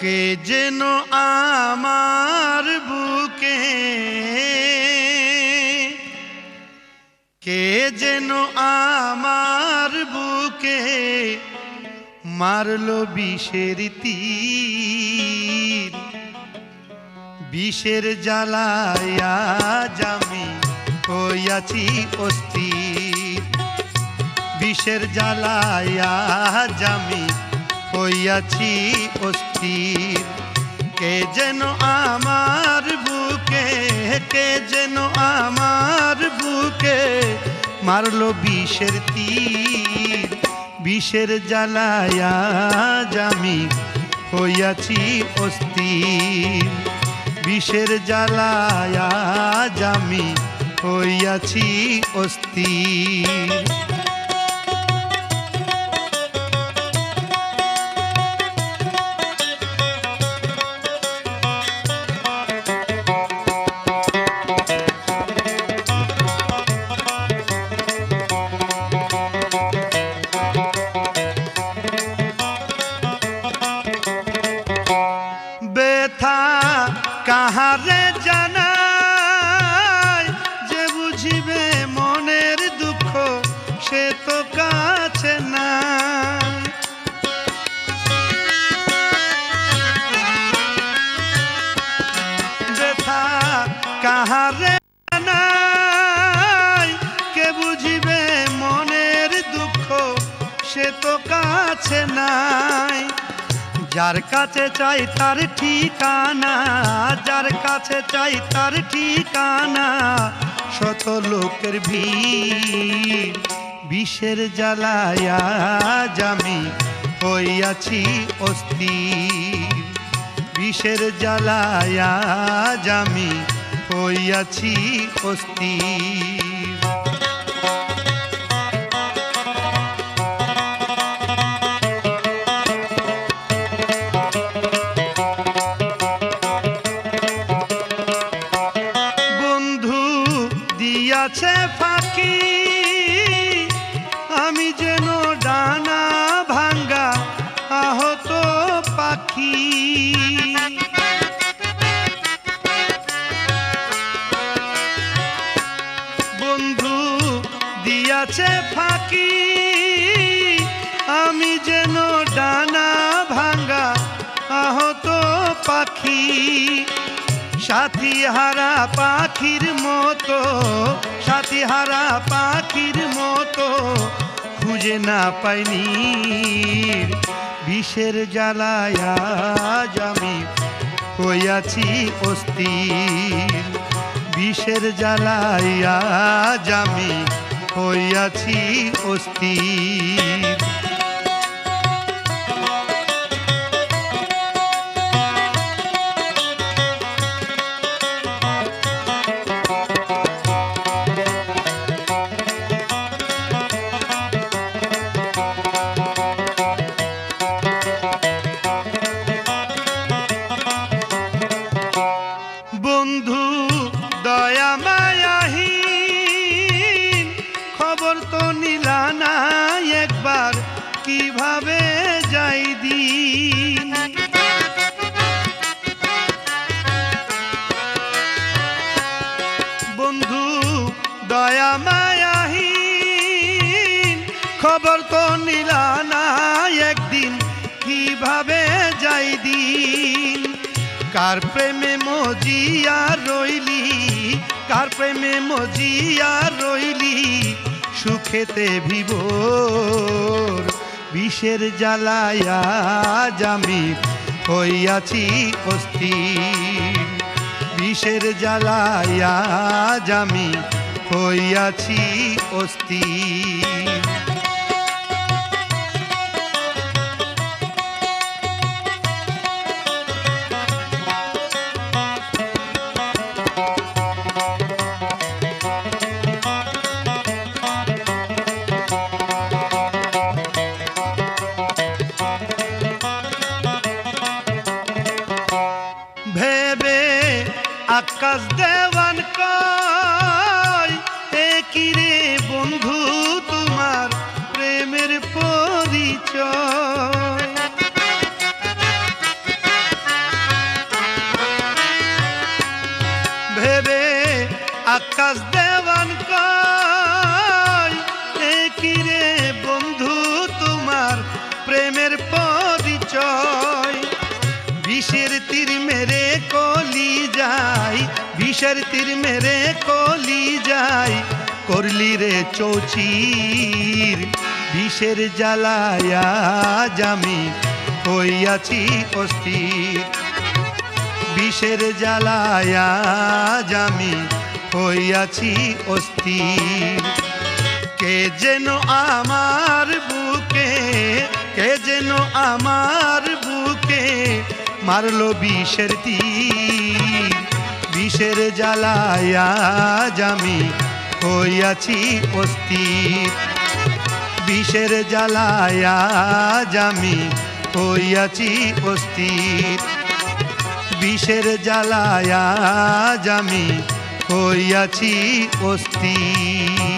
কে যেন আমার বুকে, কে যেন আমার বুকে মারলো বিষের তীর, বিষের জ্বালায়া জামি হইয়াছি অস্থির, বিষের জ্বালায়া জামি হইয়াছি অস্থির। কে যেন আমার বুকে, কে যেন আমার বুকে মারলো বিষের তীর। বিষের জ্বালায়া জামি হইয়াছি অস্থির। বিষের জ্বালায়া জামি হইয়াছি অস্থির। কাছে নাই। যার কাছে চাই তার ঠিকানা, যার কাছে চাই তার ঠিকানা, শত লোকের ভিড়, বিষের জ্বালায়া জামি হইয়াছি অস্থির। বিষের জ্বালায়া জামি হইয়াছি অস্থির। দিয়াছে ফাঁকি। আমি যেন ডানা ভাঙ্গা আহত পাখি। বন্ধু দিয়াছে ফাঁকি। সাথী হারা পাখির মতো, সাথী হারা পাখির মতো, খুঁজে না পাইনি বিষের জ্বালায়া জামি হইয়াছি অস্থির। বিষের জ্বালাইয়া জামি হইয়াছি অস্থির। কীভাবে যাই দিন? বন্ধু, দয়া মায়াহীন, খবর তো নিলা না একদিন, কীভাবে যাই দিন? কার প্রেমে মজিয়া রইলি, কার প্রেমে মজিয়া রইলি, সুখেতে ভিভোর বিষের জ্বালায়া জামি হইয়াছি অস্থি বিষের জ্বালায়া জামি হইয়াছি অস্থির। ভেবে আকাশ দেওয়ান কিরে বন্ধু তোমার প্রেমের পরিচয়? বিষের তীর মেরে কলি যাই, বিষের তীর মেরে কলি যাই, করলি রে চৌচির, বিষের জ্বালায়া জামি হইয়াছি অস্থির। বিষের জ্বালায়া জামি হইয়াছি অস্থির। কে যেন আমার বুকে, কে যেন আমার বুকে মারলো বিষের তীর। বিষের জ্বালায়া জামি হইয়াছি অস্থির। বিষের জ্বালায়া জামি হইয়াছি অস্থির। বিষের জ্বালায়া জামি হইয়াছি অস্থির।